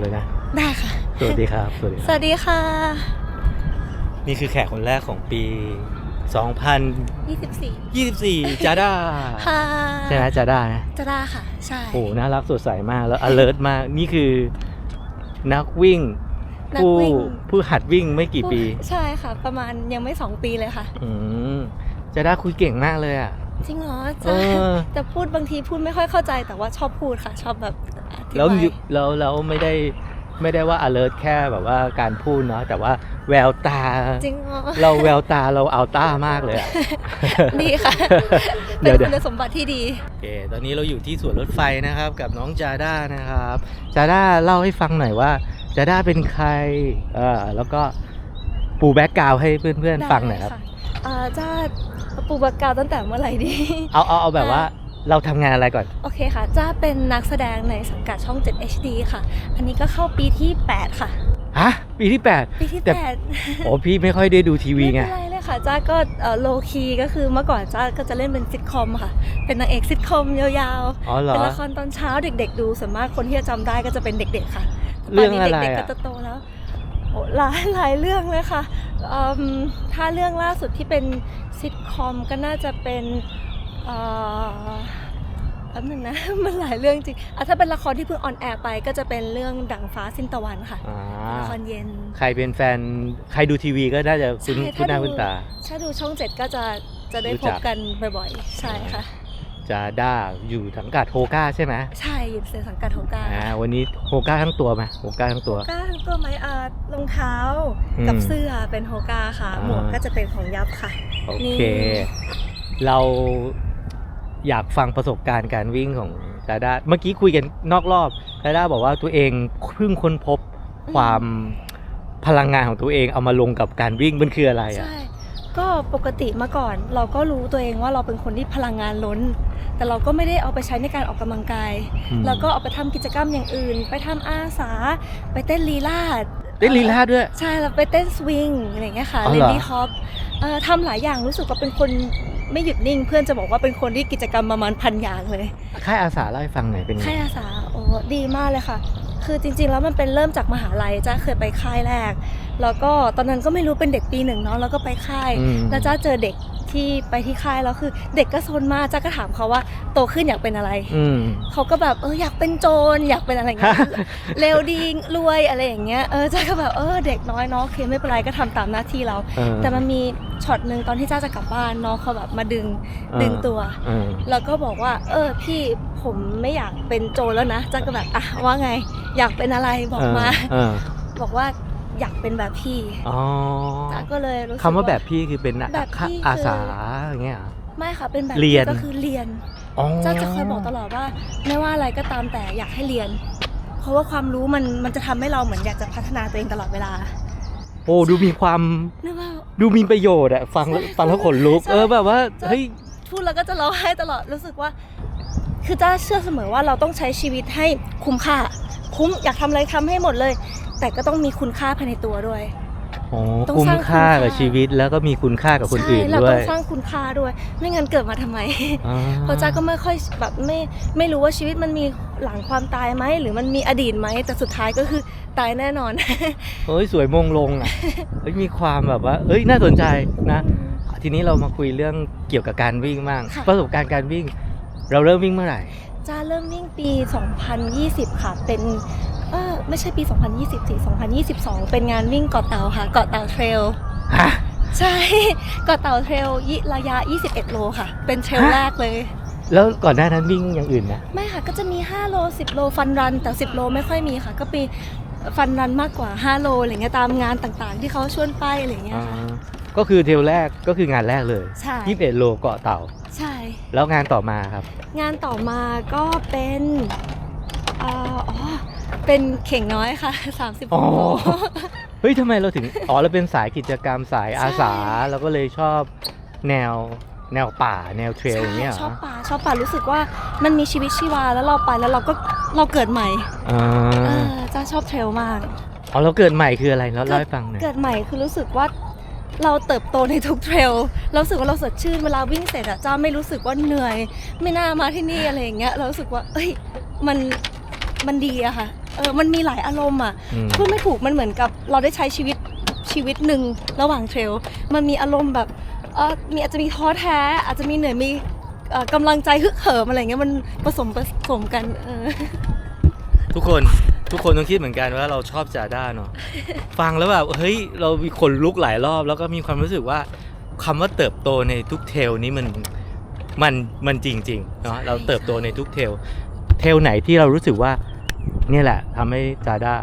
เลยนะ ได้ค่ะ สวัสดีครับ สวัสดีสครับ วัสดีค่ะ นี่คือแขกคนแรกของปี 24 2024จาด้าค่ะใช่ไหมจาด้านะจะได้ค่ะ ใช่ โอ้น่ารักสดใสมากแล้ว alert มาก นี่คือนักวิ่ง นักผู้วิ่ง ผู้หัดวิ่งไม่กี่ปี ใช่ค่ะ ประมาณยังไม่ 2 ปีเลยค่ะ อืมจาด้าคุยเก่งมากเลยอะ จริงเหรอเอจะอแต่พูดบางทีพูดไม่ค่อยเข้าใจแต่ว่าชอบพูดค่ะ ชอบแบบอธิบายแล้วอยู่แล้วแล้วไม่ได้ไม่ได้ว่า alert แค่แบบว่าการพูดเนาะแต่ว่าแววตา จริงเหรอเราแววตาเราเอาต้ามากเลยอะ ดีค่ะ เดี๋เป็ยนวเดี๋ยวคุณสมบัติที่ดี โอเค ตอนนี้เราอยู่ที่สวนรถไฟนะครับ กับน้องจาด้านะครับ จาด้าเล่าให้ฟังหน่อยว่า จาด้าเป็นใครเออแล้วก็ปูแบ็กกราวให้เพื่อนๆฟังหน่อยครับ ได้ะเอ่อจะ ปูบักกาวตั้งแต่เมื่อไหร่ดี เอาเอาเอาแบบว่าเราทำงานอะไรก่อน โอเคค่ะ จ้าเป็นนักแสดงในสังกัดช่อง 7 HD ค่ะ อันนี้ก็เข้าปีที่ 8 ค่ะ ฮะ ปีที่ปีที่ แต่8 8โอ้พี่ไม่ค่อยได้ดูทีวีไม่ไงเป็นไรเลยค่ะ จ้าก็โลคีก็คือเมื่อก่อนจ้าก็จะเล่นเป็นซิทคอมค่ะ เป็นนางเอกซิทคอมยาวอ๋อเหรๆ อ เป็นละครตอนเช้าเด็ก ๆ ดูส่วนมากคนที่จะจำได้ก็จะเป็นเด็ก ๆ ค่ะเรื่องอะไรตนนี้เด็กๆก็อะ จะโตแล้วโอ้หลายหลายเรื่องเลยค่ะอืม ถ้าเรื่องล่าสุดที่เป็นซิทคอมก็น่าจะเป็นเอ่อแป๊บหนึงนะ มันหลายเรื่องจริงอะถ้าเป็นละครที่เพิ่งออนแอร์ไปก็จะเป็นเรื่องดังฟ้าสิ้นตะวันค่ะอ่าละครเย็น ใครเป็นแฟน ใครดูทีวีก็น่าจะคุ้นใช่คุ้นหน้าถ้าดูคุ้นตา ถ้าดูช่องเจ็ดก็จะจะได้รู้พจับกกันบ่อยๆ ใช่ค่ะ จาด้าอยู่สังกัดโฮก้าใช่ไหมใช่อยู่ในสังกัดโฮก้าอ่าวันนี้โฮก้าทั้งตัวไหมโฮก้าทั้งตัวโฮก้าทั้งตัวไหมอ่ารองเท้าอืมกับเสื้อเป็นโฮก้าค่ะอ่าหมวกก็จะเป็นของยับค่ะโอนี่เค เราอยากฟังประสบการณ์การวิ่งของจาด้าเมื่อกี้คุยกันนอกรอบจาด้าบอกว่าตัวเองเพิ่งค้นพบความพลังงานของตัวเองเอามาลงกับการวิ่งมันคืออะไรอะใช่ก็ปกติเมื่อก่อนเราก็รู้ตัวเองว่าเราเป็นคนที่พลังงานล้น แต่เราก็ไม่ได้เอาไปใช้ในการออกกำลังกาย อืม เราก็เอาไปทำกิจกรรมอย่างอื่น ไปทำอาสา ไปเต้นลีลาด ได้ลีลาด้วย ใช่เราไปเต้นสวิงอะไรอย่างเงี้ยค่ะอ๋อเลเหรอดี้ฮอปเอ่อทำหลายอย่างรู้สึกว่าเป็นคนไม่หยุดนิ่ง เพื่อนจะบอกว่าเป็นคนที่กิจกรรมประมาณพันอย่างเลย ค่ายอาสาเล่าให้ฟังหน่อยเป็นไง ค่ายอาสาโอ้ดีมากเลยค่ะ คือจริงๆ แล้วมันเป็นเริ่มจากมหาลัยจ้าเคยไปค่ายแรก แล้วก็ตอนนั้นก็ไม่รู้เป็นเด็กปีหนึ่งเนาะแล้วก็ไปค่าย อืม แล้วจ้าเจอเด็กที่ไปที่ค่ายแล้วคือ เด็กก็โซนมากจ้าก็ถามเขาว่าโตขึ้นอยากเป็นอะไร อืม เขาก็แบบเอออยากเป็นโจรอยากเป็นอะไรอย่างเงี้ย เร็วดีรวยอะไรอย่างเงี้ยเออจ้าก็แบบเออเด็กน้อยเนาะโอเคไม่เป็นไรก็ทำตามหน้าที่เรา เออ แต่มันมีช็อตหนึ่งตอนที่จ้าจะกลับบ้านน้องเขาแบบมาดึงเออ ดึงตัว เออ แล้วก็บอกว่า เออพี่ผมไม่อยากเป็นโจรแล้วนะจ้าก็แบบอะว่าไง อยากเป็นอะไรบอกมา เออบอกว่า อยากเป็นแบบพี่อ๋อจ้าก็เลยรู้สึกคำว่าแบบพี่คือเป็นแบบพี่คือออาสาอย่างเงี้ยเหรอไม่ค่ะเป็นแบบเรียนก็คือเรียนอ๋อจ้าจะคอยบอกตลอดว่า ไม่ว่าอะไรก็ตามแต่อยากให้เรียน เพราะว่าความรู้มันมันจะทำให้เราเหมือนอยากจะพัฒนาตัวเองตลอดเวลา โอ้ดูมีความนึกว่าดูมีประโยชน์อะฟังแล้วใช่ฟังแล้วขนลุกใช่เออแบบว่าใช่เฮ้ยพูดแล้วก็จะร้องไห้ตลอดรู้สึกว่า คือจ้าเชื่อเสมอว่าเราต้องใช้ชีวิตให้คุ้มค่า คุ้มอยากทำอะไรทำให้หมดเลย แต่ก็ต้องมีคุณค่าภายในตัวด้วย โอ้ต้องคุ้สมร้างค่าคุณค่า กับชีวิตแล้วก็มีคุณค่ากับคนอื่นใช่เราด้วต้อยงสร้างคุณค่าด้วย ไม่งั้นเกิดมาทำไม อ่เพราะจ้าก็ไม่ค่อยแบบไม่ไม่รู้ว่าชีวิตมันมีหลังความตายไหมหรือมันมีอดีตไหมแต่สุดท้ายก็คือตายแน่นอน เฮ้ยสวยมงลงอะ เฮ้ยมีความแบบว่า เอ้ยน่าสนใจนะ ทีนี้เรามาคุยเรื่องเกี่ยวกับการวิ่งบ้างค่ะ ประสบการณ์การวิ่ง เราเริ่มวิ่งเมื่อไหร่ จ้าเริ่มวิ่งปี 2020 ค่ะ เป็น เออไม่ใช่ปี 2020สิ2022 เป็นงานวิ่งเกาะเต่าค่ะ เกาะเต่าเทรล ฮะ ใช่เกาะเต่าเทรลยิระยะ 21 โลค่ะ เป็นเทรลฮะ แรกเลย แล้วก่อนหน้านั้นวิ่งอย่างอื่นนะ ไม่ค่ะ ก็จะมี 5 โล 10 โลฟันรัน แต่ 10 โลไม่ค่อยมีค่ะ ก็ปีฟันรันมากกว่า 5 โลอะไรเงี้ยตามงานต่างๆ ที่เขาชวนไปอะไรเงี้ยอ่าค่ะก็คือเทรลแรกก็คืองานแรกเลยใช่21โลเกาะเต่า ใช่ แล้วงานต่อมาครับ งานต่อมาก็เป็นเอ่ออ๋อ เป็นเข่งน้อยค่ะ 30อ๋อโลเฮ้ยทำไมเราถึง อ๋อเราเป็นสายกิจกรรมสายอาสาใช่ เราก็เลยชอบแนวแนวป่าแนวเทรลอย่างเงี้ยเหรชออบป่าชอบป่ารู้สึกว่ามันมีชีวิตชีวาแล้วเราไปแล้วเราก็เราเกิดใหม่อ่าเออจ้าชอบเทรลมาก อ๋อเราเกิดใหม่คืออะไรเราเล่าให้ฟังหน่อยเกิดใหม่คือรู้สึกว่าเราเติบโตในทุกเทรลเรารู้สึกว่าเราสดชื่นเวลาวิ่งเสร็จอะจ้าไม่รู้สึกว่าเหนื่อย ไม่น่ามาที่นี่อะไรอย่างเงี้ยเรารู้สึกว่า เอ้ยมันมันดีอะค่ะ เออมันมีหลายอารมณ์อะอืม พูดไม่ถูกมันเหมือนกับเราได้ใช้ชีวิตชีวิตหนึ่งระหว่างเทรลมันมีอารมณ์แบบเออมีอาจจะมีท้อแท้ อาจจะมีเหนื่อยมีเอ่อกำลังใจฮึกเหิมอะไรเงี้ยมันผสมผสมกันเออ ทุกคนทุกคนต้องคิดเหมือนกันว่าเราชอบจาด้าเนาะ ฟังแล้วแบบเฮ้ยเรามีคนลุกหลายรอบ แล้วก็มีความรู้สึกว่าคำว่าเติบโตในทุกเทลนี้มันมันมันจริงๆเนาะเราเติบโตในทุกเทลเทลไหนที่เรารู้สึกว่าเนี่ยแหละทำให้จาด้า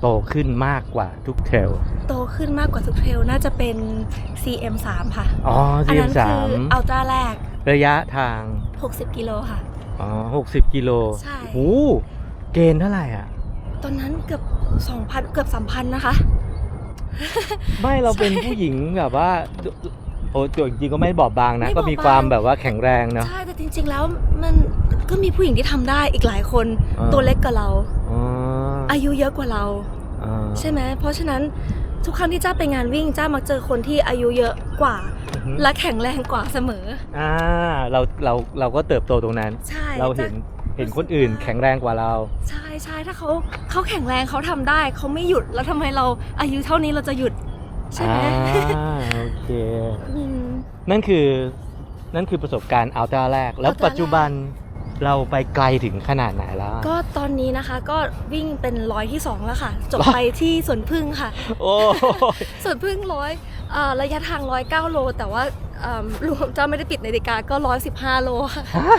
โตขึ้นมากกว่าทุกเทลโตขึ้นมากกว่าทุกเทรลน่าจะเป็น CM3 ค่ะ อ๋ออัซีนั้นสาคืมอัลตร้าแรก ระยะทาง 60 กิโลค่ะ อ๋อหกสิบกิโลใช่ โอ้โหเกณฑ์เท่าไหร่อะ ตอนนั้นเกือบ 2,000 เกือบ 3,000 นะคะ ไม่เราเป็นผู้หญิงแบบว่า โอ้จริงๆก็ไม่บอบบางนะ ไม่บก็อบบางมีความแบบว่าแข็งแรงเนาะ ใช่ แต่จริงๆแล้วมัน ก็มีผู้หญิงที่ทำได้อีกหลายคนอ่า ตัวเล็กกว่าเรา อ๋ออายุเยอะกว่าเรา อ่า ใช่ไหมเพราะฉะนั้นทุกครั้งที่จ้าไปงานวิ่งจ้ามักเจอคนที่อายุเยอะกว่า อือฮึ และแข็งแรงกว่าเสมอ อ่าเราเราเราก็เติบโตตรงนั้น ใช่เราเห็นจ้ะ เห็นคนอื่นแข็งแรงกว่าเรา ใช่ใช่ถ้าเขาเขาแข็งแรงเขาทำได้เขาไม่หยุดแล้วทำไมเราอายุเท่านี้เราจะหยุด ใช่ไหมอ่าโอเค อืม นั่นคือนั่นคือประสบการณ์อัลตร้าแรก แล้ว Ultra ปัจจุบัน เราไปไกลถึงขนาดไหนแล้วอะก็ตอนนี้นะคะก็วิ่งเป็นร้อยที่สองแล้วค่ะ จบร้อยไปที่สวนพึ่งค่ะ โอ้สวนพึ่งร้อยเอ่อระยะทางร้อยเก้าโล แต่ว่าเอิ่มรวมเจ้าไม่ได้ปิดนาฬิกาก็ร้อยสิบห้าโลค่ะฮะ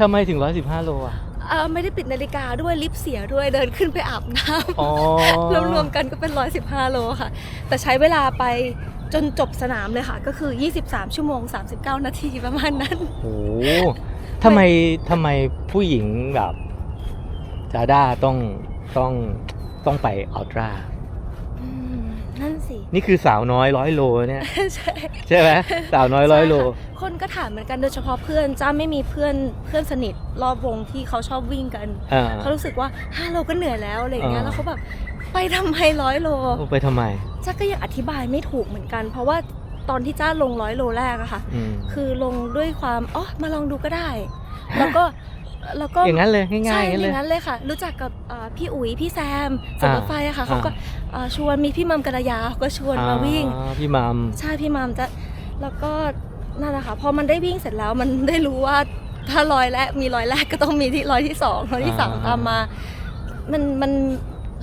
ทำไมถึง 115 โลอะ เอ่อไม่ได้ปิดนาฬิกาด้วยลิฟต์เสียด้วยเดินขึ้นไปอาบน้อ๋อำรวมๆกันก็เป็น115โลค่ะ แต่ใช้เวลาไปจนจบสนามเลยค่ะ ก็คือ 23 ชั่วโมง 39 นาทีประมาณนั้น โอ้โห ทำไมทำไมผู้หญิงแบบจาด้าต้องต้องต้องไปอัลตร้าอืมนั่นสิ นี่คือสาวน้อยร้อยโลเนี่ย ใช่ใช่ไหมสาวน้อยร้อยโล ใช่ค่ะคนก็ถามเหมือนกันโดยเฉพาะเพื่อนจ้าไม่มีเพื่อนเพื่อนสนิทรอบวงที่เขาชอบวิ่งกัน อ่า เขารู้สึกว่า5โลก็เหนื่อยแล้วอะไรอย่างเงี้ยอ่า แล้วเขาแบบไปทำไมร้อยโลไปทำไม จ้าก็ยังอธิบายไม่ถูกเหมือนกัน เพราะว่า ตอนที่จ้าลงร้อยโลแรกอะค่ะ อืม คือลงด้วยความอ๋อมาลองดูก็ได้ แล้วก็แล้วก็อย่างนั้นเลยง่ายๆใช่อย่างนั้นอเลย ย่างนั้นเลยค่ะ รู้จักกับเอ่อพี่อุ๋ยพี่แซมสวนรถไฟอะค่ะอ่า เขาก็เอ่อชวนมีพี่มัมกระยาเขาก็ชวนมาวิ่ง อ่าพี่มัม ใช่พี่มัมจะแล้วก็นั่นแหละค่ะพอมันได้วิ่งเสร็จแล้วมันได้รู้ว่าถ้าร้อยแรกมีร้อยแรกก็ต้องมีที่ร้อยที่สองร้อยที่สามตามมา มันมัน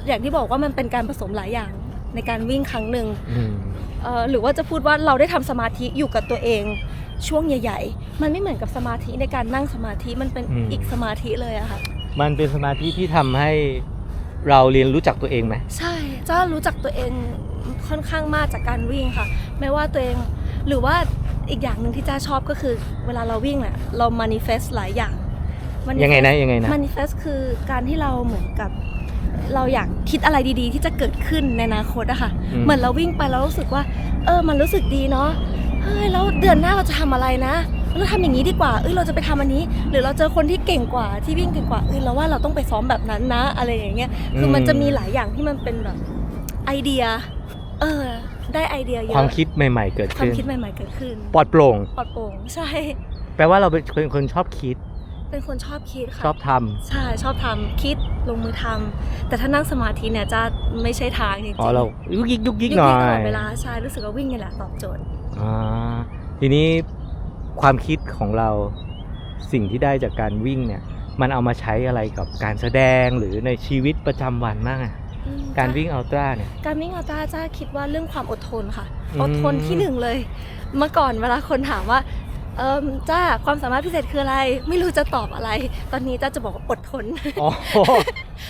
อย่างที่บอกว่ามันเป็นการผสมหลายอย่างในการวิ่งครั้งหนึ่ง อืมเอ่อ หรือว่าจะพูดว่าเราได้ทำสมาธิอยู่กับตัวเองช่วงใหญ่ ๆ มันไม่เหมือนกับสมาธิในการนั่งสมาธิมันเป็นอีกสมาธิเลยอะค่ะ มันเป็นสมาธิที่ทำให้เราเรียนรู้จักตัวเองไหมใช่จ้ารู้จักตัวเองค่อนข้างมากจากการวิ่งค่ะ ไม่ว่าตัวเองหรือว่าอีกอย่างหนึ่งที่จ้าชอบก็คือ เวลาเราวิ่งเนี่ยเรา manifest หลายอย่าง manifest ยังไงนะยังไงนะ manifest คือการที่เราเหมือนกับ เราอยากคิดอะไรดีๆ ที่จะเกิดขึ้นในอนาคตอะค่ะ อืม เหมือนเราวิ่งไปแล้วรู้สึกว่า เออ มันรู้สึกดีเนาะ เฮ้ย แล้วเดือนหน้าเราจะทำอะไรนะ เราทำอย่างนี้ดีกว่า เอ้ย เราจะไปทำอันนี้ หรือเราเจอคนที่เก่งกว่า ที่วิ่งเก่งกว่า เอ้ย เราว่าเราต้องไปซ้อมแบบนั้นนะ อะไรอย่างเงี้ย คือมันจะมีหลายอย่างที่มันเป็นแบบไอเดีย เออ ได้ไอเดียเยอะ ความคิดใหม่ ๆ เกิดความขึ้นคิดใหม่ ๆ เกิดขึ้น ปลอดโปร่ง ปลอดโปร่ง ใช่ แปลว่าเราเป็นคนชอบคิด เป็นคนชอบคิดค่ะชอบทำใช่ชอบทำคิดลงมือทำแต่ถ้านั่งสมาธิเนี่ยจะไม่ใช่ทางจริงๆอ๋อเรายุกยิกยุกยิยุกกหน่อยิกตลยอดเวลาใช่รู้สึกว่าวิ่งนี่แหละตอบโจทย์อ่าทีนี้ความคิดของเราสิ่งที่ได้จากการวิ่งเนี่ย มันเอามาใช้อะไรกับการแสดงหรือในชีวิตประจำวันบ้างอะอืมการวิ่งอัลตร้าเนี่ย การวิ่งอัลตร้าจ้าคิดว่าเรื่องความอดทนค่ะอืมอดทนที่หนึ่งเลย เมื่อก่อนเวลาคนถามว่า เอิมจ้าความสามารถพิเศษคืออะไร ไม่รู้จะตอบอะไร ตอนนี้จ้าจะบอกว่าอดทนอ๋อ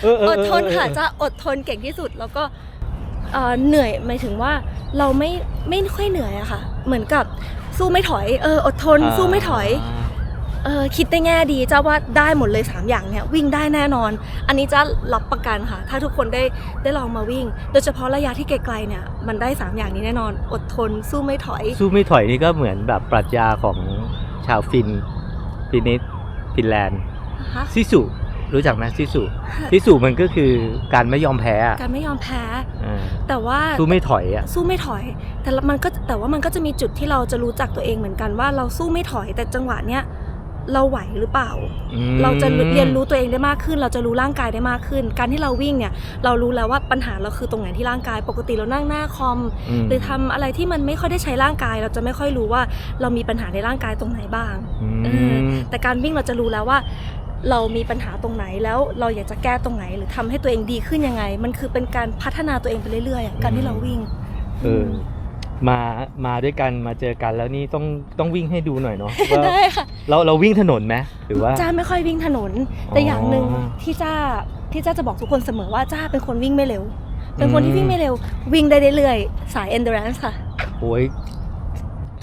เออเอออเอดอทนค่ะเออจ้าอดทนเก่งที่สุดแล้วก็เอ่อเหนื่อยหมายถึงว่าเราไม่ไม่ค่อยเหนื่อยอะค่ะ เหมือนกับสู้ไม่ถอยเอออดทน สู้ไม่ถอย เออคิดได้แง่ดีจ้าว่าได้หมดเลย 3 อย่างเนี่ยวิ่งได้แน่นอน อันนี้จ้ารับประกันค่ะ ถ้าทุกคนได้ได้ลองมาวิ่ง โดยเฉพาะระยะที่ไกลๆเนี่ยมันได้ 3 อย่างนี้แน่นอน อดทนสู้ไม่ถอย สู้ไม่ถอยนี่ก็เหมือนแบบปรัชญาของชาวฟินฟินิสฟินแลนด์นะคะซิสุรู้จักไหมซิสุซิสุมันก็คือการไม่ยอมแพ้อะการไม่ยอมแพ้อ่าแต่ว่าสู้ไม่ถอยอะสู้ไม่ถอย แต่ละมันก็แต่ว่ามันก็จะมีจุดที่เราจะรู้จักตัวเองเหมือนกันว่าเราสู้ไม่ถอยแต่จังหวะเนี้ย เราไหวหรือเปล่าอืมเราจะเรียนรู้ตัวเองได้มากขึ้น เราจะรู้ร่างกายได้มากขึ้น การที่เราวิ่งเนี่ย เรารู้แล้วว่าปัญหาเราคือตรงไหนที่ร่างกาย ปกติเรานั่งหน้าคอมมหรือทำอะไรที่มันไม่ค่อยได้ใช้ร่างกาย เราจะไม่ค่อยรู้ว่าเรามีปัญหาในร่างกายตรงไหนบ้างอืเออมแต่การวิ่งเราจะรู้แล้วว่าเรามีปัญหาตรงไหนแล้วเราอยากจะแก้ตรงไหน หรือทำให้ตัวเองดีขึ้นยังไง มันคือเป็นการพัฒนาตัวเองไปเรื่อยๆอะการที่เราวิ่ง เออ มามาด้วยกันมาเจอกันแล้วนี่ต้องต้องวิ่งให้ดูหน่อยเนาะว่าได้ค่ะเราเราวิ่งถนนไหมหรือว่า จ้าไม่ค่อยวิ่งถนน แต่อย่างหนึ่งอ๋อที่จ้าที่จ้าจะบอกทุกคนเสมอว่าจ้าเป็นคนวิ่งไม่เร็ว เป็นคนอืที่ม วิ่งไม่เร็ว วิ่งได้เรื่อยๆสาย endurance ค่ะ โอ้ย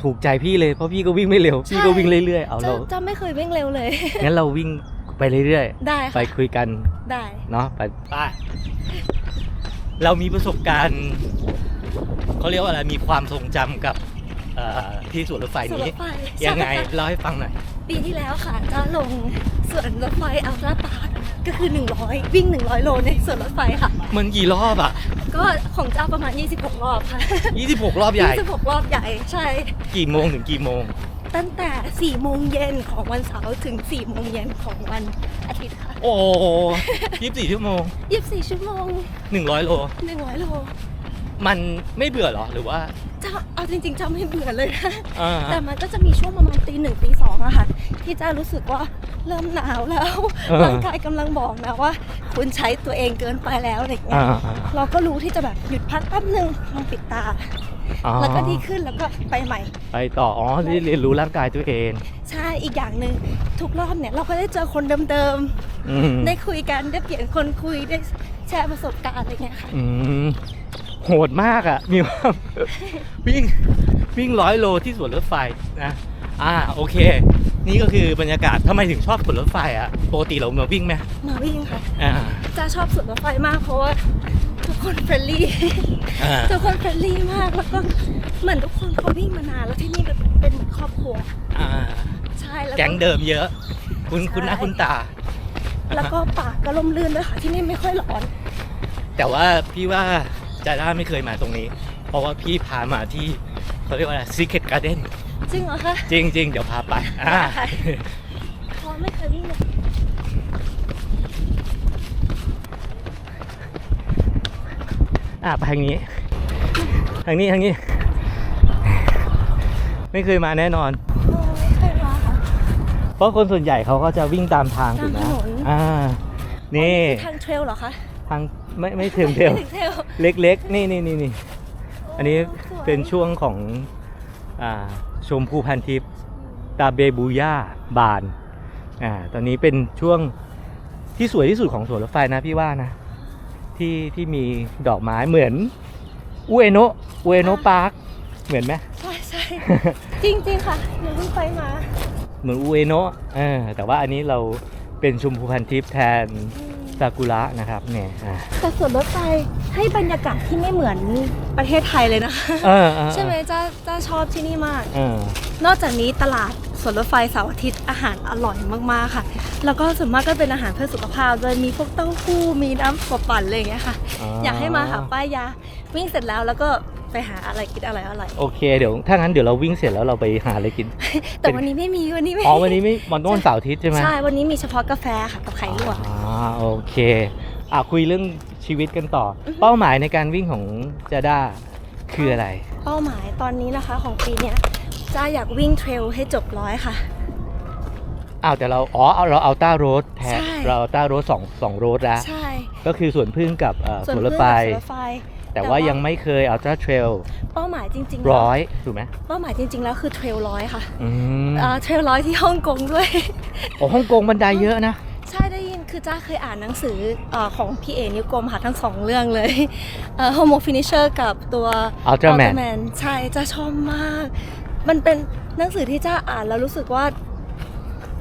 ถูกใจพี่เลยเพราะพี่ก็วิ่งไม่เร็วพี่ก็วิ่งเรื่อยๆเอาจ้าเราจ้าไม่เคยวิ่งเร็วเลย งั้นเราวิ่งไปเรื่อยได้ๆ ไปค่ะคุยกันได้ เนาะไปไปเรามีประสบการณ์ เขาเรียกว่าอะไรมีความทรงจำกับเอ่อที่สวนรถไฟสวนรนี้ถไฟยังไงใช่ค่ะเล่าให้ฟังหน่อย ปีที่แล้วค่ะจ้าลงสวนรถไฟอัลตร้าปาร์คก็คือ 100 วิ่ง 100 โลในสวนรถไฟค่ะ มันกี่รอบอะ ก็ของจ้าประมาณ 26 รอบค่ะ26 รอบใหญ่ 26 รอบใหญ่ใช่ กี่โมงถึงกี่โมง ตั้งแต่ 4 โมงเย็นของวันเสาร์ถึง 4 โมงเย็นของวันอาทิตย์ค่ะ โอ้โห24ชั่วโมง 24 ชั่วโมง 100 โล 100 โล มันไม่เบื่อเหรอหรือว่าจ้าเอาจริงๆจ้าไม่เบื่อเลยนะอ่า แต่มันก็จะมีช่วงประมาณตีหนึ่งตีสองอะค่ะ ที่จ้ารู้สึกว่าเริ่มหนาวแล้วเออ ร่างกายกำลังบอกนะว่า คุณใช้ตัวเองเกินไปแล้วอะไรอย่างเงี้อ่ายอ่าเราก็รู้ที่จะแบบหยุดพักแป๊บนึงลองปิดตา อ๋อแล้วก็ดีขึ้นแล้วก็ไปใหม่ ไปต่ออ๋อได้เรียนรู้ร่างกายตัวเองใช่อีกอย่างหนึ่งทุกรอบเนี่ยเราก็ได้เจอคนเดิมอืมๆ ได้คุยกันได้เปลี่ยนคนคุยได้แชร์ประสบการณ์อะไรเงี้ยค่ะ อืม โหดมากอะมีความวิ่งวิ่งร้อยโลที่สวนรถไฟนะอ่าโอเค นี่ก็คือบรรยากาศทำไมถึงชอบสวนรถไฟอะปกติเรามาวิ่งไหมมาวิ่งค่ะอ่าจ้าชอบสวนรถไฟมากเพราะว่าทุกคนเฟรนลี่อ่าทุกคนเฟรนลี่มากแล้วก็เหมือนทุกคนเขาวิ่งมานานแล้วที่นี่เป็นเป็นเหมือนครอบครัวอ่าใช่แล้วแก๊งเดิมเยอะ คุณคุณหน้าคุณตา แล้วก็ป่าก็ล่มลื่นด้วยค่ะที่นี่ไม่ค่อยร้อน แต่ว่าพี่ว่า จาด้าไม่เคยมาตรงนี้ เพราะว่าพี่พามาที่เขาเรียกว่าอะไร Secret Garden จริงเหรอคะจริงจริงๆเดี๋ยวพาไปอ่าได้เพราะไม่เคยวิ่งเลยอะไปทางนี้ ทางนี้ทางนี้ ไม่เคยมาแน่นอนโอ้ไม่เคยมาค่ะ เพราะคนส่วนใหญ่เขาก็จะวิ่งตามทางถูกไหมตามถนน อ่านี่ ทางเทรลเหรอคะ ทาง ไม่ไม่ถึงเทลไม่ถึงเทรลเล็กๆ นี่นี่นี่นี่อันนี้โสวยเป็นช่วงของอ่าชมพูพันทิพย์ตาเบบูย่าบานอ่าตอนนี้เป็นช่วงที่สวยที่สุดของสวนรถไฟนะพี่ว่านะ ที่ที่มีดอกไม้เหมือนอุเอโนะอุเอโนะพาร์คเหมือนไหมใช่ใช่จริงจริงๆค่ะหนูเพิ่งไปมา เหมือนอุเอโนะเออแต่ว่าอันนี้เราเป็นชมพูพันทิพย์แทนอืม ซากุระนะครับเนี่ยอ่าแต่สวนรถไฟให้บรรยากาศที่ไม่เหมือนประเทศไทยเลยนะคะ เออเออใช่ไหมจ้าจ้าชอบที่นี่มาก เออ นอกจากนี้ตลาดสวนรถไฟเสาร์อาทิตย์อาหารอร่อยมากๆค่ะ แล้วก็ส่วนมากก็เป็นอาหารเพื่อสุขภาพโดยมีพวกเต้าหู้มีน้ำกบปั่นอะไรอย่างเงี้ยค่ะอยากให้มาหาป้ายยาวิ่งเสร็จแล้วแล้วก็ ไปหาอะไรกินอะไรอร่อยโอเคเดี๋ยวถ้างั้นเดี๋ยวเราวิ่งเสร็จแล้วเราไปหาอะไรกิน แต่วันนี้ไม่มีวันนี้ไม่อ๋อวันนี้ไม่มันต้องวันเสาร์อาทิตย์ใช่ไหมใช่วันนี้มีเฉพาะกาแฟค่ะกับไข่ลวกอ่าโอเคอะคุยเรื่องชีวิตกันต่อออฮึเป้าหมายในการวิ่งของจาด้าคืออะไร เป้าหมายตอนนี้นะคะของปีเนี้ยจ้าอยากวิ่งเทรลให้จบร้อยค่ะอ้าวแต่เราอ๋อเอาเราเอาต้าโรดแทนใช่เราเอาต้าโรดสองสองโรดแล้วใช่ก็คือสวนพึ่งกับเอ่อสส่วนวนรถเพื่ไฟ อนกับสวนรถไฟแต่ว่ายังไม่เคยเอาต้าเทรลเป้าหมายจริงๆแล้วร้อยถูกไหมเป้าหมายจริง ๆ แล้วคือเทรลร้อยค่ะอืมอ่าเทรลร้อยที่ฮ่องกงด้วยโอ้ฮ่องกงบันไดเยอะนะ ใช่ได้ยินคือจ้าเคยอ่านหนังสืออาของพี่เอนิวกรมค่ะทั้งสองเรื่องเลยเอ่อ Homo Finisher กับตัว Ultraman Ultraman ใช่จ้าชอบมาก มันเป็นหนังสือที่จ้าอ่านแล้วรู้สึกว่า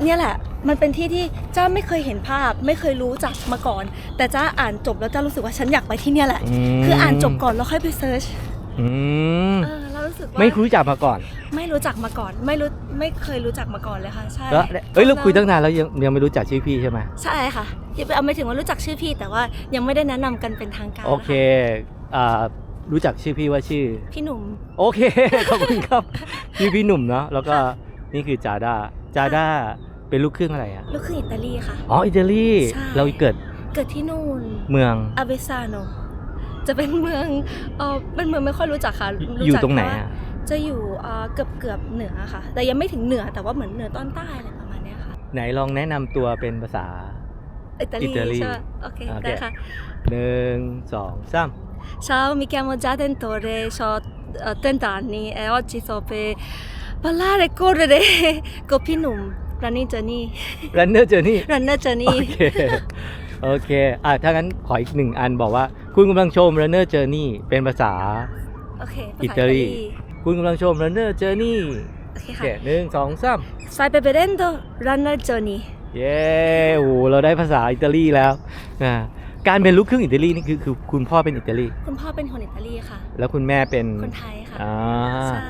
เนี่ยแหละ มันเป็นที่ที่จ้าไม่เคยเห็นภาพ ไม่เคยรู้จักมาก่อน แต่จ้าอ่านจบแล้วจ้ารู้สึกว่าฉันอยากไปที่เนี่ยแหละมคืออ่านจบก่อนแล้วค่อยไปเซิร์ชอืมเออแล้วรู้สึกว่าไม่รู้จักมาก่อน ไม่รู้จักมาก่อน ไม่รู้ไม่เคยรู้จักมาก่อนเลยค่ะ ใช่แล้วเอ้ยเราคุยตั้งนานแล้วยังยังไม่รู้จักชื่อพี่ใช่ไหมใช่ค่ะยังเอาไม่ถึงว่ารู้จักชื่อพี่แต่ว่ายังไม่ได้แนะนำกันเป็นทางการโอเคอ่ารู้จักชื่อพี่ว่าชื่อ พี่หนุ่ม โอเค ขอบคุณครับ พี่พี่หนุ่มเนาะแล้วก็นี่คือจาด้าจาด้า เป็นลูกครึ่งอะไรอะลูกครึ่งอิตาลีค่ะ อ๋อ อิตาลี ใช่ เราเกิดเกิดที่นู่นเมือง อาเบซาโนจะเป็นเมืองเออเป็นเมืองไม่ค่อยรู้จักค่ะอยู่จักตรงไหนแค่ว่าอะจะอยู่เอ่อเกือบเกือบเหนือค่ะ แต่ยังไม่ถึงเหนือแต่ว่าเหมือนเหนือตอนใต้อะไรประมาณเนี้ยค่ะไหนลองแนะนำตัวเป็นภาษา อิตาลีอิตาลีใช่ไหมโอเคโอเค ได้ค่ะ หนึ่งสองสาม Ciao, mi chiamo Jaden Torre, ho eh, 30 anni e oggi sto per parlare e correre con Pinum, Running Journey, Runner Journey Runner โอ Journey เคโอเคอะถ้างั้นขออีกหนึ่งอันบอกว่า คุณกำลังชม Runner Journey เป็นภาษาโอเคภาษาอิตาลีคุณกำลังชม Runner Journey โอเคโอเคค่ะหนึ่งสองสาม Stai bevendo Runner Journey เย้โอ้โหเราได้ภาษาอิตาลีแล้วนะการเป็นลูกครึ่งอิตาลีนี่คือคือคุณพ่อเป็นอิตาลี คุณพ่อเป็นคนอิตาลีค่ะ แล้วคุณแม่เป็นคนไทยค่ะอ่าใช่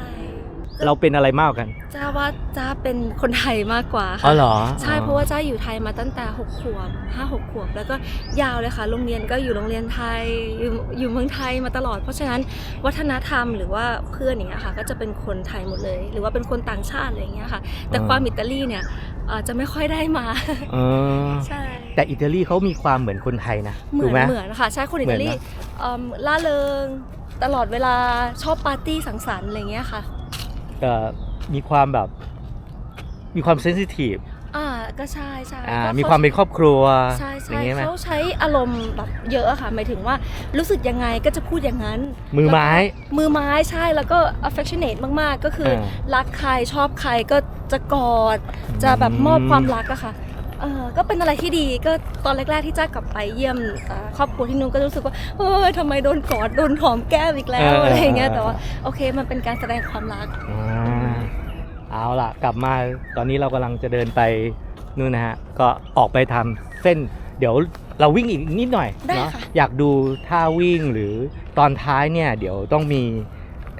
เราเป็นอะไรมากกว่ากัน จ้าว่าจ้าเป็นคนไทยมากกว่าอ๋อค่ะเหรอใช่เพราะว่าจ้าอยู่ไทยมาตั้งแต่6ขวบ5 6ขวบ แล้วก็ยาวเลยค่ะ โรงเรียนก็อยู่โรงเรียนไทยอยู่อยู่เมืองไทยมาตลอด เพราะฉะนั้นวัฒนธรรมหรือว่าเพื่อนอย่างเงี้ยค่ะ ก็จะเป็นคนไทยหมดเลย หรือว่าเป็นคนต่างชาติอะไรอย่างเงี้ยค่ะ แต่อ่าความอิตาลีเนี่ยเอ่อจะไม่ค่อยได้มา เออใช่ แต่อิตาลีเขามีความเหมือนคนไทยนะเหมืถูอกนไหม เหมือนนะคะใช่คนอิตาลีเหมือนนะ เอิ่มล่าเริงตลอดเวลาชอบปาร์ตี้สังสรรค์อะไรอย่างเงี้ยค่ะ เอ่อมีความแบบ มีความเซนซิทีฟอ่าก็ใช่ใช่อ่าก็มีเขความเป็นครอบครัวใช่อใช่ย่างเงี้ยไหมเขาใช้อารมณ์แบบเยอะอะค่ะหมายถึงว่ารู้สึกยังไงก็จะพูดอย่างนั้น มือไม้ มือไม้ใช่แล้วก็ affectionate มาก ๆ ก็คืออารักใครชอบใครก็จะกอด จะแบบมอบความรักอะค่ะ เออก็เป็นอะไรที่ดีก็ตอนแรกๆที่จ้ากลับไปเยี่ยมเอ่อครอบครัวที่นู้นก็รู้สึกว่าเฮ้ยทำไมโดนกอดโดนหอมแก้มอีกแล้วอะไรอย่างเงี้ยแต่ว่าโอเคมันเป็นการแสดงความรักอ่าเอาล่ะ กลับมาตอนนี้เรากำลังจะเดินไปนู่นนะฮะก็ออกไปทำเส้น เดี๋ยวเราวิ่งอีกนิดหน่อยได้เนาะค่ะอยากดูท่าวิ่งหรือตอนท้ายเนี่ย เดี๋ยวต้องมี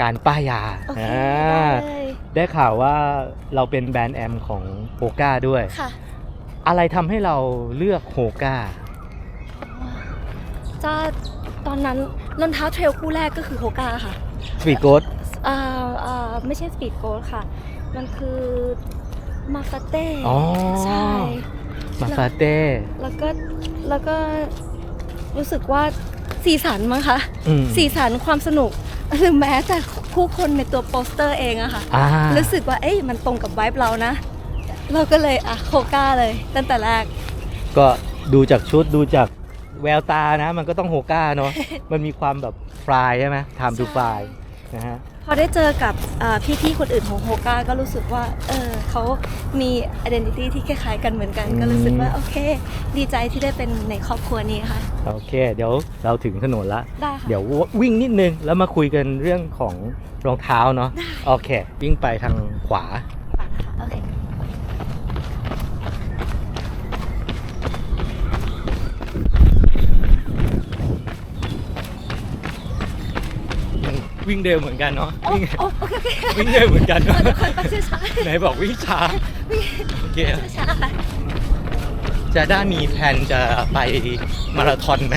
การป้ายยาโอเคอ่าได้เลยได้ข่าวว่าเราเป็นแบรนด์แอมของโฮก้าด้วยค่ะ อะไรทำให้เราเลือกโฮก้าจ้าตอนนั้นรองเท้าเทรลคู่แรกก็คือโฮกาค่ะ สปีดโกดอ่าอ่าไม่ใช่สปีดโก t ค่ะ มันคือมาฟาเต้อ๋อใช่ มาฟาเต้ แล้วก็แล้วก็รู้สึกว่าสีสันมั้งคะ อืมสีสันความสนุกหรือแม้แต่ผู้คนในตัวโปสเตอร์เองอะค่ะ อ่ารู้สึกว่าเอ้ยมันตรงกับไวบ์เรานะ เราก็เลยอะโฮก้าเลยตั้งแต่แรก ก็ดูจากชุดดูจากแววตานะ มันก็ต้องโฮก้าเนาะ มันมีความแบบฟลายใช่ไหมทำดูฟลายนะฮะ พอได้เจอกับอ่าพี่ๆคนอื่นของโฮก้าก็รู้สึกว่า เออเขามี identity ที่คล้ายๆกันเหมือนกันอืมก็รู้สึกว่าโอเค ดีใจที่ได้เป็นในครอบครัวนี้ค่ะ โอเค เดี๋ยวเราถึงถนนละได้ค่ะ เดี๋ยววิ่งนิดนึงแล้วมาคุยกันเรื่องของรองเท้าเนาะ โอเค วิ่งไปทางขวา ฝากนะคะโอเค วิ่งเร็วเหมือนกันเนาะโอ้วิ่งโอ้โอเคโอเควิ่งเร็วเหมือนกันเนาะเดี๋ยวค่อยไปช้าไหนบอกวิ่งช้าโอเคๆช้าๆค่ะจะได้มีแผนจะไปมาราธอนไหม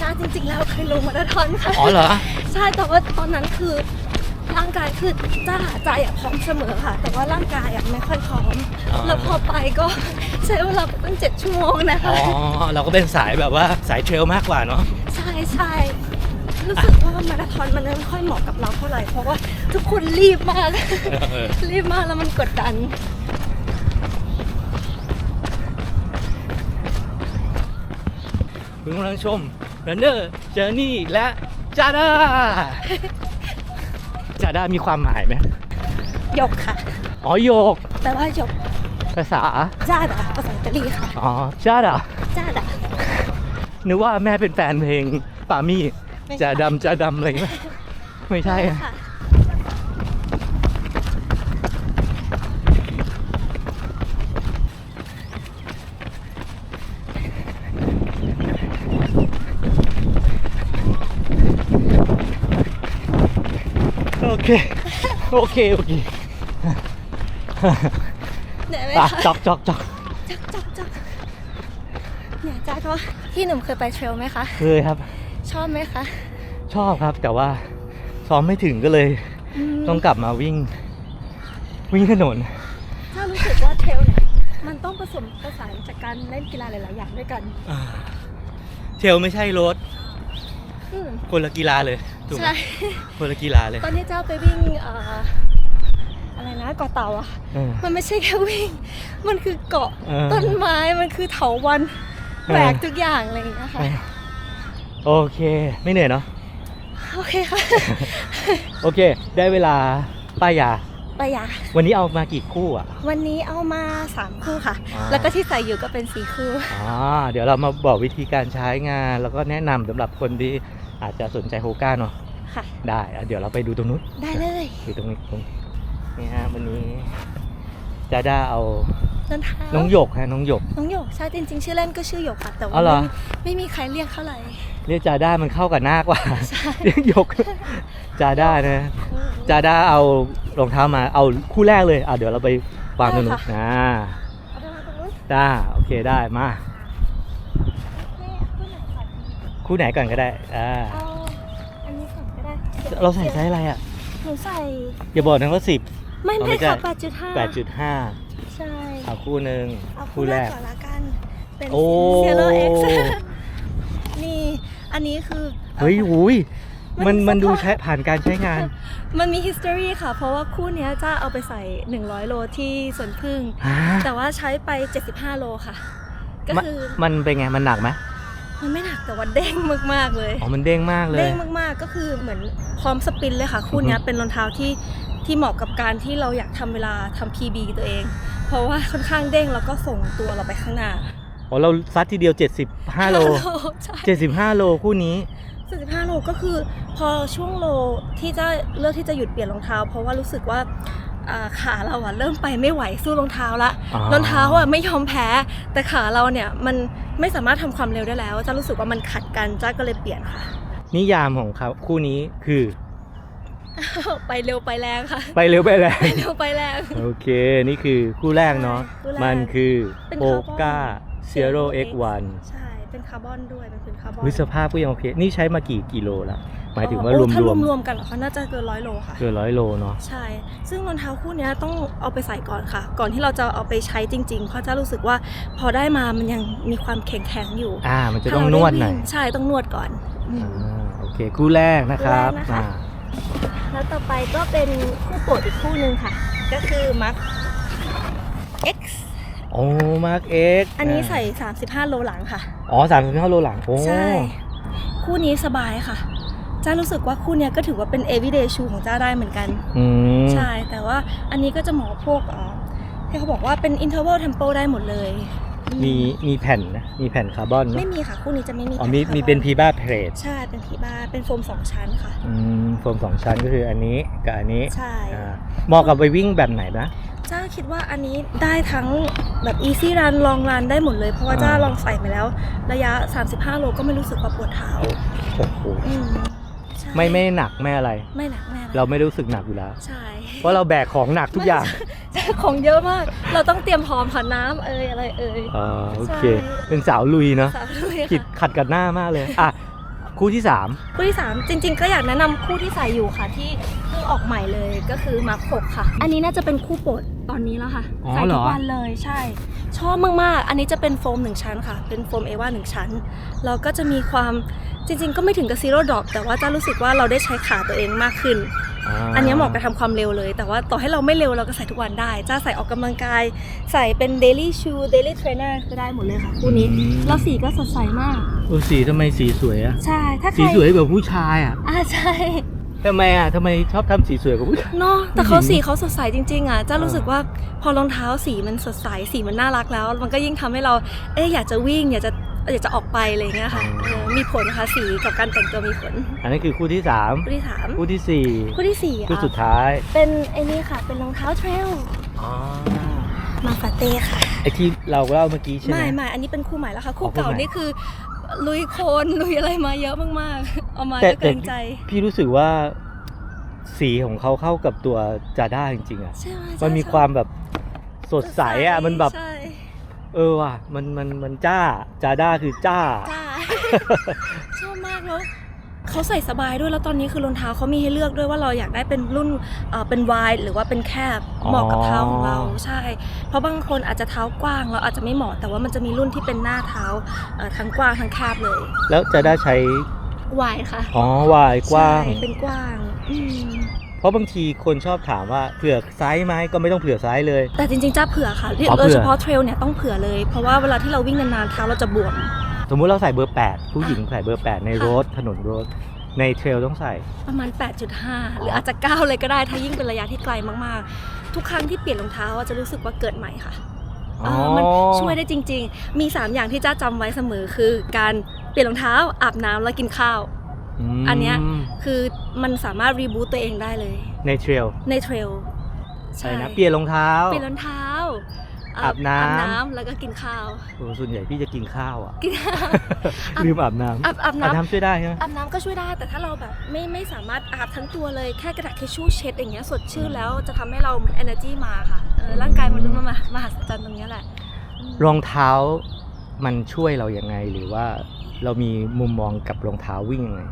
จ้าจริงๆแล้วเคยลงมาราธอนค่ะอ๋อเหรอ ใช่แต่ว่าตอนนั้นคือร่างกายคือจ้าใจอะพร้อมเสมอค่ะ แต่ว่าร่างกายอะไม่ค่อยพร้อม อ๋อ แล้วพอไปก็ใช้เวลาไปตั้งเจ็ดชั่วโมงนะอ๋คะ อ เราก็เป็นสายแบบว่าสายเทรลมากกว่าเนาะ ใช่ใช่ รู้สึกว่ามาราธอนมันไม่ค่อยเหมาะกับเราเท่าไหร่เพราะว่าทุกคนรีบมากเออรีบมากแล้วมันกดดัน คุณกำลังชม Runner Journey และจาด้าจาด้ามีความหมายไหมยกค่ะ อ๋อโยกแปลว่ายกภาษาจ้าดาภาษาอิตาลีค่ะ อ๋อจาด้าจ้าดานึกว่าแม่เป็นแฟนเพลงปามี่ไม่ใช่ จะดำจะดำอะไรไหมไม่ใช่อะค่ะโอเค โอเค โอเคเหนื่อยไหมอะคะจอกจอกจอกจักจักจักเนี่ยจ้าก็พี่หนุ่มเคยไปเทรลไหมคะ เคยครับ ชอบไหมคะ ชอบครับแต่ว่าซ้อมไม่ถึงก็เลยมต้องกลับมาวิ่ง วิ่งถนน ถ้ารู้สึกว่าเทรลเนี่ยมันต้องผสมผสานจากการเล่นกีฬาหลาย ๆ อย่างด้วยกันอ่าเทรลไม่ใช่รถอืมคนละกีฬาเลยถูกไหมใช่คนละกีฬาเลย ตอนนี้เจ้าไปวิ่งเอ่ออะไรนะเกาะเต่าอะเออมันไม่ใช่แค่วิ่ง มันคือเกาะเออต้นไม้มันคือเถาวันเออแบกทุกอย่างอะไรอย่างเงี้ยค่ะ โอเค ไม่เหนื่อยเนาะ โอเคค่ะ โอเค ได้เวลาป้ายยา ไปยาวันนี้เอามากี่คู่อะ วันนี้เอามาสามคู่ค่ะ อ่า แล้วก็ที่ใส่อยู่ก็เป็นสี่คู่ อ่าเดี๋ยวเรามาบอกวิธีการใช้งาน แล้วก็แนะนำสำหรับคนที่อาจจะสนใจโฮก้าเนาะ ค่ะ ได้อะเดี๋ยวเราไปดูตรงนู้น ได้เลยดูตรงนี้ตรงนี้นี่ฮะวันนี้จาด้าเอา รองเท้าน้องหยกฮะน้องหยก น้องหยกใช่จริงๆ ชื่อเล่นก็ชื่อหยกค่ะแต่อ๋ว่าอเหรอ ไม่ไม่มีใครเรียกเท่าไหร่ เรียกจาด้ามันเข้ากับหน้ากว่า ใช่ เรียกหยก จาด้านะจาด้าเอารองเท้ามาเอาคู่แรกเลยอะเดี๋ยวเราไปวางตรงนู้นนะเอาไปวางตรงนู้นจ้าโอเคได้มาแม่คู่ไหนก่อนดีคู่ไหนก่อนก็ได้อ่าเอาอันนี้ก่อนก็ได้เราใส่ไซส์อะไรอะหนูใส่อย่าบอกนะว่าสิบ ไม่เอาไม่ไม่ใช่ ค่ะแปดจุดห้าแปดจุดห้าใช่ เอาคู่หนึ่งเอาคู่แรกก่อนละกัน เป็นโอ้เซโลเอ็กซ์นี่อันนี้คือเฮ้ยหุยมันมันดูสภาพใช้ผ่านการใช้งาน มันมี history ค่ะ เพราะว่าคู่เนี้ยจะเอาไปใส่ 100 โลที่สวนพึ่งฮะแต่ว่าใช้ไป 75 โลค่ะ ก็มันคือมันเป็นไง มันหนักไหมมันไม่หนักแต่ว่าเด้งมากๆเลย อ๋อ มันเด้งมากเลย เด้งมากๆ ก็คือเหมือนพร้อมสปินเลยค่ะ คู่เนี้ยอือฮึเป็นรองเท้าที่ที่เหมาะกับการที่เราอยากทำเวลาทำ PB ตัวเอง เพราะว่าค่อนข้างเด้งแล้วก็ส่งตัวเราไปข้างหน้าอ๋อเราซัดทีเดียว 75 โล ใช่75 โลคู่นี้45โลก็คือพอช่วงโลที่จะเลือกที่จะหยุดเปลี่ยนรองเท้า เพราะว่ารู้สึกว่าอ่าขาเราอะเริ่มไปไม่ไหวสู้รองเท้าละอ๋อรองเท้าอะไม่ยอมแพ้ แต่ขาเราเนี่ยมันไม่สามารถทำความเร็วได้แล้วจะรู้สึกว่ามันขัดกันจ้าก็เลยเปลี่ยนค่ะ นิยามของเขาคู่นี้คือ ไปเร็วไปแรงค่ะ ไปเร็วไปแรง ไปเร็วไปแรง โอเค นี่คือคู่แรกเนาะใช่คู่แรกมันคือเป็นโ o คาร์บอนกา Zero X1 ใช่ เป็นคาร์บอนด้วยมันเป็นคาร์บอนวิสภาพก็ยังโอเค นี่ใช้มากี่กิโลละ หมายถึงว่าโอ้รวมถ้ารววมมรวมๆกันเหรอคะน่าจะเกินร้อยโลค่ะ เกินร้อยโลเนาะ ใช่ ซึ่งรองเท้าคู่เนี้ยต้องเอาไปใส่ก่อนค่ะ ก่อนที่เราจะเอาไปใช้จริงๆ เพราะจะรู้สึกว่าพอได้มามันยังมีความแข็งๆอยู่อ่า มันจะถ้าต้องเรานวดไหน่อยงใช่ต้องนวดก่อนอืม อ่าโอเค คู่แรกนะครับคู่แรกนะคะ อ่า แล้วต่อไปก็เป็นคู่โปรดอีกคู่หนึ่งค่ะ ก็คือมัค X โอ้มาร์กเอ็กอันนี้ใส่ 35 โลหลังค่ะ อ๋อสามสิบห้าโลหลังโอ้ใช่ คู่นี้สบายค่ะ จ้ารู้สึกว่าคู่เนี้ยก็ถือว่าเป็น everyday shoe ของจ้าได้เหมือนกัน อืมใช่ แต่ว่าอันนี้ก็จะเหมาะพวกเอ่อที่เขาบอกว่าเป็น interval tempo ได้หมดเลยอื มีมีแผ่นนะมีแผ่นคาร์บอนเนไม่อะมีค่ะ คู่นี้จะไม่มีอ๋อมีแผ่มีเป็นคาร์บพีบ้าเพลทใช่เป็นพีบ้าเป็นโฟมสองชั้นค่ะ อืมโฟมสองชั้นก็คืออันนี้กับอันนี้ใช่ อ่าเหมาะกับไปวิ่งแบบไหนนะ จ้าคิดว่าอันนี้ได้ทั้งแบบ easy run long run ได้หมดเลย เพราะว่าอ่า จ้าลองใส่มาแล้ว ระยะ 35 โลก็ไม่รู้สึกว่าปวดเท้าโอ้โห อืมใช่ ไม่ไม่หนักไม่อะไร ไม่หนักแน่เราไม่รู้สึกหนักอยู่แล้ว ใช่เพราะเราแบกของหนักทุกอย่าง ใช่ของเยอะมาก เราต้องเตรียมพร้อมค่ะน้ำเอ่ยอะไรเอ่ย อ่าโอเค ใช่ เป็นสาวลุยเนาะสาวด้วยผิดค่ะขัดกับหน้ามากเลย อะ คู่ที่สามคู่ที่ 3 จริง ๆ ก็อยากแนะนำคู่ที่ใส่อยู่ค่ะ ที่เพิ่งออกใหม่เลยก็คือมาร์คกค่ะ อันนี้น่าจะเป็นคู่โปรดตอนนี้แล้วค่ะอ๋อใส่เหรทุอกวันเลยใช่ ชอบมากๆ อันนี้จะเป็นโฟมหนึ่งชั้นค่ะ เป็นโฟมเอว่าหนึ่งชั้นแล้วก็จะมีความจริง ๆ ก็ไม่ถึงกับซีโร่ดรอปแต่ว่าจะรู้สึกว่าเราได้ใช้ขาตัวเองมากขึ้นอันนี้เหมาะกับทำความเร็วเลย แต่ว่าต่อให้เราไม่เร็วเราก็ใส่ทุกวันได้ จะใส่ออกกำลังกาย ใส่เป็น daily shoe daily trainer ก็ได้หมดเลยค่ะคู่นี้อืมแล้วสีก็สดใสมากเออสีทำไมสีสวยอะใช่ถ้าใครสีสวยแบบผู้ชายอะอ่าใช่ทำไมอะทำไมชอบทำสีสวยกับผู้ชายเนาะแต่เขาผู้หญิงสีเขาสดใสจริง ๆ อะจะรู้อ่าสึกว่าพอรองเท้าสีมันสดใสสีมันน่ารักแล้ว มันก็ยิ่งทำให้เราเอ๊ะอยากจะวิ่งอยากจะ อยากจะออกไปอะไรอย่างเงี้ยค่ะเออมีผลนะคะสีกับการแต่งตัวมีผลอันนั้นคือคู่ที่สามคู่ที่สามคู่ที่สี่คู่ที่สี่คู่อะสุดท้ายเป็นไอ้นี่ค่ะ เป็นรองเท้าเทรลอ๋อมาฟาเต้ค่ะ ไอที่เราเล่าเมื่อกี้ใช่ไหม ไม่ไม่อันนี้เป็นคู่ใหม่แล้วค่ะ คู่อ๋อคู่เก่าใหม่ นี่คือ ลุยโคลนลุยอะไรมาเยอะมากๆ เอามาแต่ก็เกรงใจ พี่รู้สึกว่า สีของเขาเข้ากับตัวจาด้าจริงๆอะใช่ไหมันมีใช่ความแบบสดใสอะมันแบบใช่ เออว่ะมันมันมันจ้าจาด้าคือจ้า จ้า ชอบมากแล้วเขาใส่สบายด้วยแล้วตอนนี้คือรองเท้าเขามีให้เลือกด้วยว่าเราอยากได้เป็นรุ่นเอ่อเป็นวายหรือว่าเป็นแคบอ๋อเหมาะกับเท้าของเราใช่ เพราะบางคนอาจจะเท้ากว้างเราอาจจะไม่เหมาะแต่ว่ามันจะมีรุ่นที่เป็นหน้าเท้าเอ่อทั้งกว้างทั้งแคบเลยแล้วจะได้ใช้วายค่ะอ๋อวายกว้าง ใช่เป็นกว้างอืม เพราะบางทีคนชอบถามว่าเผื่อไซส์ไหมก็ไม่ต้องเผื่อไซส์เลย แต่จริงๆจ้าเผื่อค่ะอ๋อโดยเฉเผื่อพาะเทรลเนี่ยต้องเผื่อเลย เพราะว่าเวลาที่เราวิ่งนานๆเท้าเราจะบวม สมมุติเราใส่เบอร์ 8 ผู้หญิงใส่เบอร์ 8 ในค่ะโรดถนนโรดในเทรลต้องใส่ ประมาณ 8.5 หรืออาจจะ 9 เลยก็ได้ ถ้ายิ่งเป็นระยะที่ไกลมากๆ ทุกครั้งที่เปลี่ยนรองเท้าอะจะรู้สึกว่าเกิดใหม่ค่ะเออมันช่วยได้จริงๆ มี 3 อย่างที่จ้าจำไว้เสมอคือ การเปลี่ยนรองเท้าอาบน้ำแล้วกินข้าว มอันเนี้ยคือมันสามารถรีบูตตัวเองได้เลย ในเทรลในเทรลใช่นะเปลี่ยนรองเท้า เปลี่ยนรองเท้าอาบน้ำอาบน้ำแล้วก็กินข้าวโอ้ส่วนใหญ่พี่จะกินข้าวอะกินข้าวอาบลืมอาบน้ำอาบอาบอาบน้ำน้ำช่วยได้ใช่ไหมอาบน้ำก็ช่วยได้ แต่ถ้าเราแบบไม่ไม่สามารถอาบทั้งตัวเลยแค่กระดาษทิชชู่เช็ดอย่างเงี้ยสดชื่นแล้วจะทำให้เราเหมือน energy มาค่ะเออร่างกายมันรู้มามามหัศจรรย์ตรงเนี้ยแหละอืมรองเท้ามันช่วยเรายังไงหรือว่าเรามีมุมมองกับรองเท้าวิ่งยังไง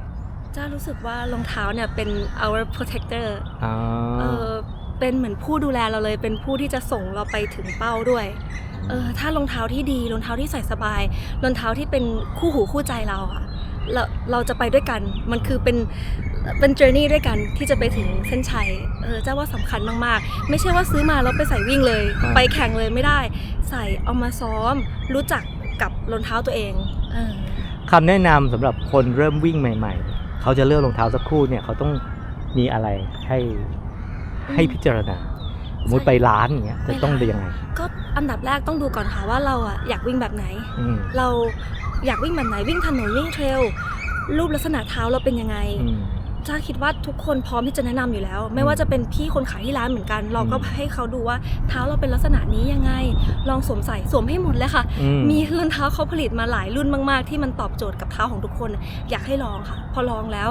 จ้ารู้สึกว่ารองเท้าเนี่ยเป็น our protector อ๋อเออเป็นเหมือนผู้ดูแลเราเลย เป็นผู้ที่จะส่งเราไปถึงเป้าด้วย เออถ้ารองเท้าที่ดีรองเท้าที่ใส่สบายรองเท้าที่เป็นคู่หูคู่ใจเราอะเราเราจะไปด้วยกัน มันคือเป็นเป็น journey ด้วยกันที่จะไปถึงเส้นชัย เออจ้าว่าสำคัญมากๆ ไม่ใช่ว่าซื้อมาแล้วไปใส่วิ่งเลยไปแข่งเลยไม่ได้ ใส่เอามาซ้อม รู้จักกับรองเท้าตัวเองเออ คำแนะนำสำหรับคนเริ่มวิ่งใหม่ ๆ เขาจะเลือกรองเท้าสักคู่เนี่ยเขาต้องมีอะไรให้ให้พิจารณาสมมติไปร้านอย่างเงี้ยจะต้องเป็นยังไง ก็อันดับแรกต้องดูก่อนค่ะว่าเราอะอยากวิ่งแบบไหน อืมเราอยากวิ่งแบบไหนวิ่งถนนวิ่งเทรลรูปลักษณะเท้าเราเป็นยังไง อืม จ้าคิดว่าทุกคนพร้อมที่จะแนะนำอยู่แล้ว ไม่ว่าจะเป็นพี่คนขายที่ร้านเหมือนกัน เราก็อืมให้เขาดูว่าเท้าเราเป็นลักษณะนี้ยังไง ลองสวมใส่สวมให้หมดเลยค่ะอืมมีรองเท้าเขาผลิตมาหลายรุ่นมาก ๆ ที่มันตอบโจทย์กับเท้าของทุกคน อยากให้ลองค่ะ พอลองแล้ว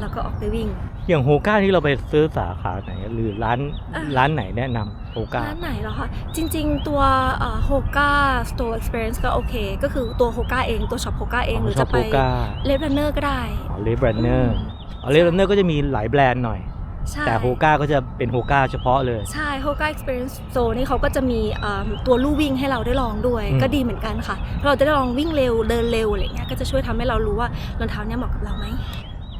เราก็ออกไปวิ่ง อย่างโฮก้าที่เราไปซื้อสาขาไหนหรือร้านอะร้านไหนแนะนำโฮก้าร้านไหนเหรอคะจริง ๆ ตัวโฮก้า store experience ก็โอเค ก็คือตัวโฮก้าเองตัวช็อปโฮก้าเองหรือจะไปโฮก้าเลฟรันเนอร์ก็ได้อ๋อเลฟรันเนอร์ อ๋อเลฟรันเนอร์ก็จะมีหลายแบรนด์หน่อย ใช่แต่โฮก้าก็จะเป็นโฮก้าเฉพาะเลย ใช่ Hoka Experience Store นี่เขาก็จะมีเอิ่มตัวลู่วิ่งให้เราได้ลองด้วย อืม ก็ดีเหมือนกันค่ะ เราจะได้ลองวิ่งเร็วเดินเร็วอะไรเงี้ยก็จะช่วยทำให้เรารู้ว่ารองเท้าเนี่ยเหมาะกับเราไหม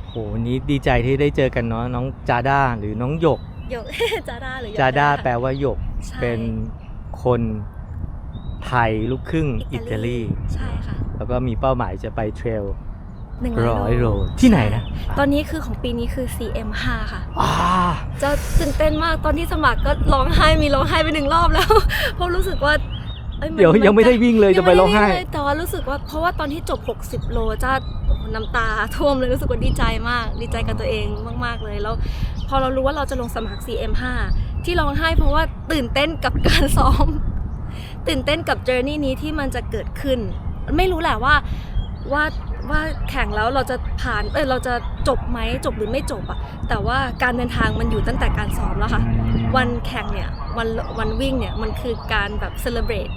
โหวันนี้ดีใจที่ได้เจอกันเนาะน้องจาด้าหรือน้องหยกหยก จาด้าหรือหยกจาด้าแปลว่าหยกใช่เป็นคนไทยลูกครึ่งอิตาลี ใช่ค่ะ แล้วก็มีเป้าหมายจะไปเทรล หนึ่งร้อยโลที่ไหนนะ ตอนนี้คือของปีนี้คือ CM5 ค่ะอ่าจะตื่นเต้นมากตอนที่สมัครก็ร้องไห้มีร้องไห้ไปหนึ่งรอบแล้ว เพราะรู้สึกว่าอ้มันเดี๋ยวมันยังไม่ได้วิ่งเลยจะไปร้องไห้ยัม่ด้วิ่เลยแต่ว่ารู้สึกว่าเพราะว่าตอนที่จบ 60 โลจ้าโอ้โหน้ำตาท่วมเลยรู้สึกว่าดีใจมาก ดีใจกับตัวเองมาก ๆ เลยแล้วพอเรารู้ว่าเราจะลงสมัคร CM5 ที่ร้องไห้เพราะว่าตื่นเต้นกับการซ้อม ตื่นเต้นกับเจอร์นี่นี้ที่มันจะเกิดขึ้น ไม่รู้แหละว่าว่า ว่าแข่งแล้วเราจะผ่านเออเราจะจบไหมจบหรือไม่จบอะแต่ว่าการเดินทางมันอยู่ตั้งแต่การซ้อมแล้วค่ะ วันแข่งเนี่ยวันวันวิ่งเนี่ยมันคือการแบบเซเลบรต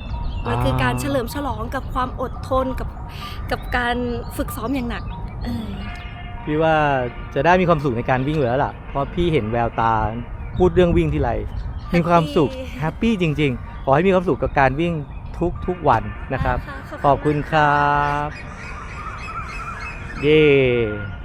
มันคือการเฉลิมฉลองกับความอดทนกับกับการฝึกซ้อมอย่างหนักเออพี่ว่าจะได้มีความสุขในการวิ่งอยู่แล้วล่ะ เพราะพี่เห็นแววตาพูดเรื่องวิ่งทีไร มีความสุขแฮปปี้จริง ๆ ขอให้มีความสุขกับการวิ่งทุกทุกๆวันนะครับได้ะขอบคุณครับ เย้